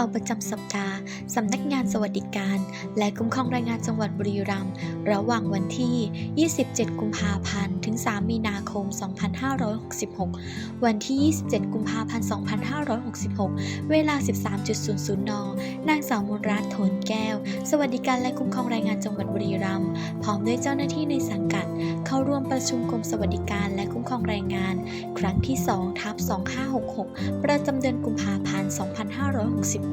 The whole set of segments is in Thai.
ข่าวประจำสัปดาห์ สำนักงานสวัสดิการ และคุ้มครองแรงงานจังหวัดบุรีรัมย์ระหว่างวันที่ 27 กุมภาพันธ์ ถึง 3 มีนาคม 2566 วันที่ 27 กุมภาพันธ์ 2566 เวลา 13.00 น นางสาวมนรัตน์โถนแก้ว สวัสดิการและคุ้มครองแรงงานจังหวัดบุรีรัมย์พร้อมด้วยเจ้าหน้าที่ในสังกัด เข้าร่วมประชุมกรมสวัสดิการและคุ้มครองแรงงาน ครั้งที่2ทับ2566 ประจำเดือนกุมภาพันธ์ 2566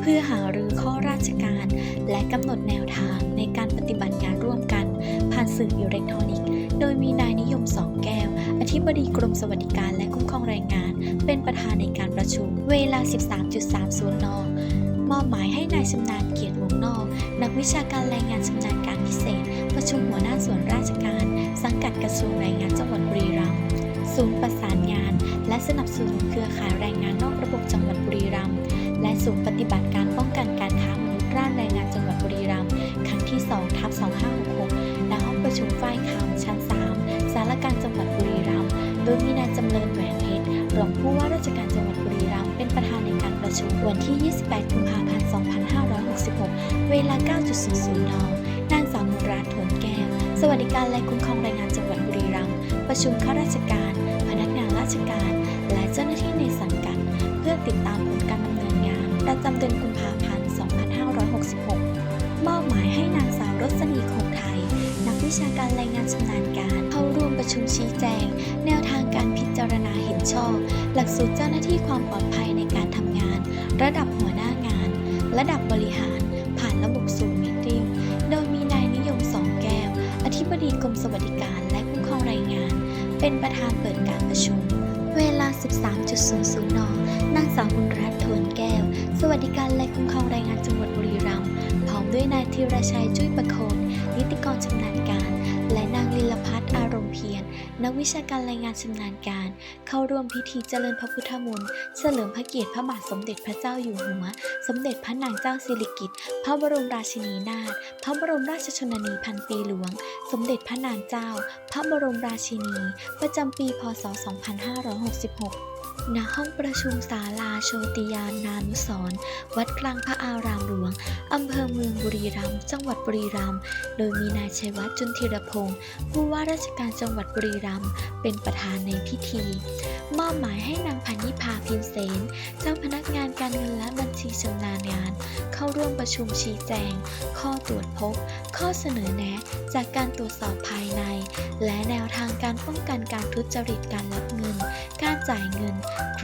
เพื่อหารือข้อราชการ และกำหนดแนวทางในการปฏิบัติงานร่วมกัน ผ่านสื่ออิเล็กทรอนิกส์ โดยมีนายนิยมสองแก้ว อธิบดีกรมสวัสดิการและคุ้มครองแรงงาน เป็นประธานในการประชุม เวลา 13.30 น มอบหมายให้นายชำนาญเกียรติวงนอก นักวิชาการแรงงานชำนาญการพิเศษ ประชุมหัวหน้าส่วนราชการ สังกัดกระทรวงแรงงานจังหวัดบุรีรัมย์ศูนย์ประสานงาน และสนับสนุนเครือข่ายแรงงานนอกระบบจังหวัดบุรีรัมย์ และศูนย์ปฏิบัติการป้องกันการค้ามนุษย์ร่านแรงงานจังหวัดบุรีรัมย์ครั้งที่2ทับ2566ณห้องประชุมฝ้ายคำชั้น 3 สารกางจังหวัดบุรีรัมย์โดยมีนายจำเริญแหวนเพชรรองผู้ว่าราชการจังหวัดบุรีรัมย์เป็นประธานในการประชุมวันที่ 28 กุมภาพันธ์ 2566 เวลา 9.00นนางสาวมุราถวนแก้ว สวัสดิการและคุ้มครองแรงงานจังหวัดบุรีรัมย์ประชุมข้าราชการ พนักงานราชการ และเจ้าหน้าที่ในสังกัด เพื่อติดตามผลการ จำเดือนกุมภาพันธ์ 2566 มอบหมายให้นางสาวรสนีคงไทย นักวิชาการรายงานชำนาญการ เข้าร่วมประชุมชี้แจง แนวทางการพิจารณาเห็นชอบ หลักสูตรเจ้าหน้าที่ความปลอดภัยในการทำงาน ระดับหัวหน้างาน ระดับบริหาร ผ่านระบบซูมมิทติ้งโดยมีนายนิยมสองแก้ว อธิบดีกรมสวัสดิการและคุ้มครองแรงงาน เป็นประธานเปิดการประชุม เวลา 13.00 น นางสาวบุญรัตน์โทนแก้ว สวัสดิการและคุ้มครองแรงงานจังหวัดบุรีรัมย์ พร้อมด้วยนายธีรชัยจุ้ยประโคนนิติกรชำนาญการ และนางลิลพัฒน์ียน นักวิชาการรายงานชำนาญการ เข้าร่วมพิธีเจริญพระพุทธมนต์เฉลิมพระเกียรติพระบาทสมเด็จพระเจ้าอยู่หัว สมเด็จพระนางเจ้าสิริกิติ์พระบรมราชินีนาถพระบรมราชชนนีพันปีหลวง สมเด็จพระนางเจ้า พระบรมราชินี ประจำปีพศ 2566 ณห้องประชุมศาลาโชติยานานุสรวัดกลางพระอารามหลวง อำเภอเมืองบุรีรัมย์จังหวัดบุรีรัมย์โดยมีนายชัยวัฒน์จุนธีรพงศ์ผู้ว่าราชการจังหวัดบุรีรัมย์เป็นประธานในพิธี มอบหมายให้นางพันนิพาพิมเสนเจ้าพนักงานการเงินและบัญชีชำนาญงาน เข้าร่วมประชุมชี้แจง ข้อตรวจพบ ข้อเสนอแนะ จากการตรวจสอบภายใน และแนวทางการป้องกันการทุจริตการรับเงิน การจ่ายเงิน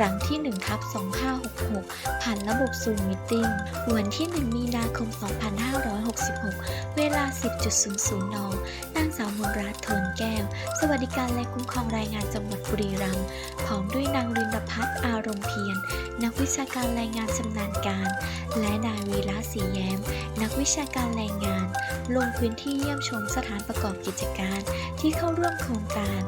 ครั้งที่1ทับ2566 ผ่านระบบซูมมิทติ้งวันที่ 1 มีนาคม 2566 เวลา 10.00 นนางสาวมนรัตน์โทนแก้ว สวัสดิการและคุ้มครองแรงงานจังหวัดบุรีรัมย์พร้อมด้วยนางลินพัฒน์อารมณ์เพียรนักวิชาการแรงงานชำนาญการ และนายวีระศรีแย้ม นักวิชาการแรงงาน ลงพื้นที่เยี่ยมชมสถานประกอบกิจการ ที่เข้าร่วมโครงการ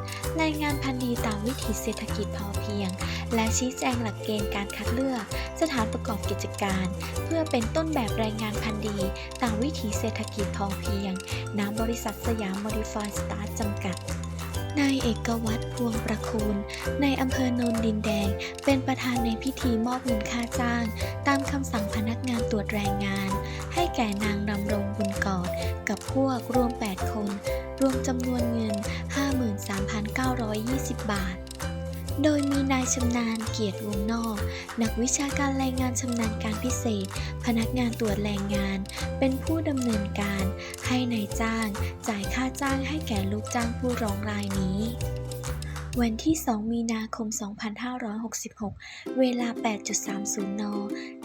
รายงานพันธุ์ดีตามวิถีเศรษฐกิจพอเพียง และชี้แจงหลักเกณฑ์การคัดเลือก สถานประกอบกิจการ เพื่อเป็นต้นแบบแรงงานพันธุ์ดีตามวิถีเศรษฐกิจพอเพียงณบริษัทสยามโมดิฟายสตาร์จำกัด นายเอกวัตรพวงประคูณในอำเภอโนนดินแดง เป็นประธานในพิธีมอบเงินค่าจ้าง ตามคำสั่งพนักงานตรวจแรงงาน ให้แก่นางดำรงบุญกอด กับพวกรวม 8 คน รวมจำนวนเงิน 53,920 บาท โดยมีนายชำนาญเกียรติวงนอก นักวิชาการแรงงานชำนาญการพิเศษ พนักงานตรวจแรงงาน เป็นผู้ดำเนินการ ให้ในายจ้าง จ่ายค่าจ้างให้แก่ลูกจ้างผู้ร้องรายนี้ วันที่ 2 มีนาคม 2566 เวลา 8.30 น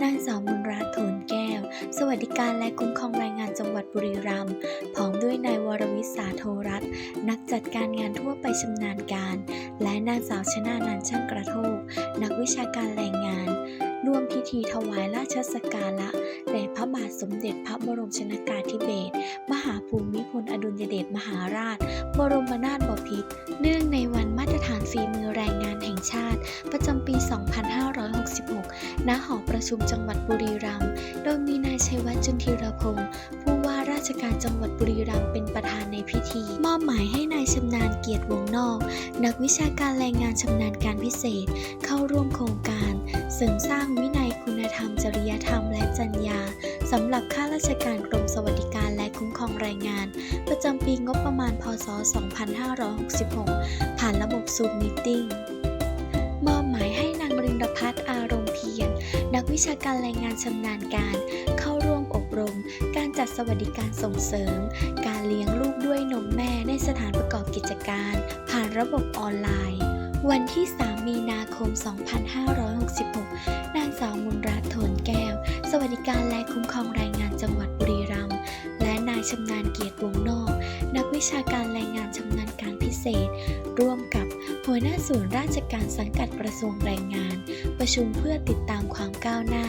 นางสาวมนรัตน์โถนแก้ว สวัสดิการและคุ้มครองแรงงานจังหวัดบุรีรัมย์ พร้อมด้วยนายวรวิศาโทรัตน์นักจัดการงานทั่วไปชำนาญการ และนางสาวชนะนันช่างกระโทก นักวิชาการแรงงาน ร่วมพิธีถวายราชสักการะแด่พระบาทสมเด็จพระบรมชนากาธิเบศรมหาภูมิพลอดุลยเดชมหาราช บรมนาถบพิตรเนื่องในวันมาตรฐานฝีมือแรงงานแห่งชาติ ประจำปี 2566 ณ หอประชุมจังหวัดบุรีรัมย์ โดยมีนายชัยวัฒน์จุนทีรพงศ์ผู้ว่าราชการจังหวัดบุรีรัมย์เป็น พิธี มอบหมายให้นายชำนาญเกียรติวงนอก นักวิชาการแรงงานชำนาญการพิเศษ เข้าร่วมโครงการ เสริมสร้างวินัยคุณธรรม จริยธรรม และจรรยาสำหรับข้าราชการกรมสวัสดิการและคุ้มครองแรงงาน ประจำปีงบประมาณ พศ 2566 ผ่านระบบซูมมิทติ้งมอบหมายให้นางรินรพัฒน์อารมณ์เพียร นักวิชาการแรงงานชำนาญการ เข้าร่วม อบรม การจัดสวัสดิการส่งเสริม การเลี้ยงลูกด้วยนมแม่ในสถานประกอบกิจการ ผ่านระบบออนไลน์ วันที่ 3 มีนาคม 2566 นางสาวมุนรัตน์โถนแก้ว สวัสดิการและคุ้มครองแรงงานจังหวัดบุรีรัมย์และนายชำนาญเกียรติวงนอก นักวิชาการแรงงานชำนาญการพิเศษ ร่วมกับ หัวหน้าศูนย์ราชการสังกัดกระทรวงแรงงาน ประชุมเพื่อติดตามความก้าวหน้า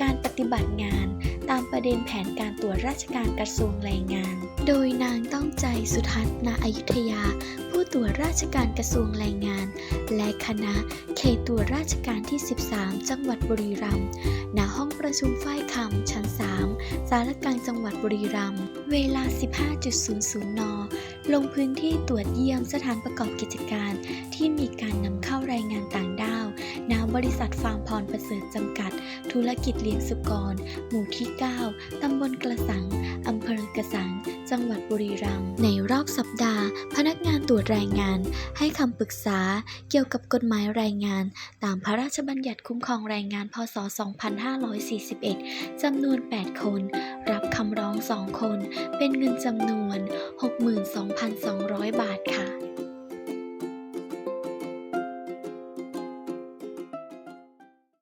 การปฏิบัติงาน ตามประเด็นแผนการตรวจราชการกระทรวงแรงงาน โดยนางต้องใจสุทัศน์ณอยุธยา ผู้ตรวจราชการกระทรวงแรงงาน และคณะเขตตรวจราชการที่ 13 จังหวัดบุรีรัมย์ณห้องประชุมฝ้ายคำชั้น 3 สารกลางจังหวัดบุรีรัมย์เวลา 15.00 น ลงพื้นที่ตรวจเยี่ยมสถานประกอบกิจการ ที่มีการนำเข้าแรงงานต่างด้าวณบริษัทฟาร์มพรประเสริฐจำกัด ธุรกิจเลี้ยงสุกร หมู่ที่ 9 ตำบลกระสัง อำเภอกระสัง จังหวัดบุรีรัมย์ ในรอบสัปดาห์ พนักงานตรวจแรงงาน ให้คำปรึกษาเกี่ยวกับกฎหมายแรงงาน ตามพระราชบัญญัติคุ้มครองแรงงาน พศ 2541 จำนวน 8 คน รับคำร้องสองคนเป็นเงินจำนวน 62,200 บาทค่ะ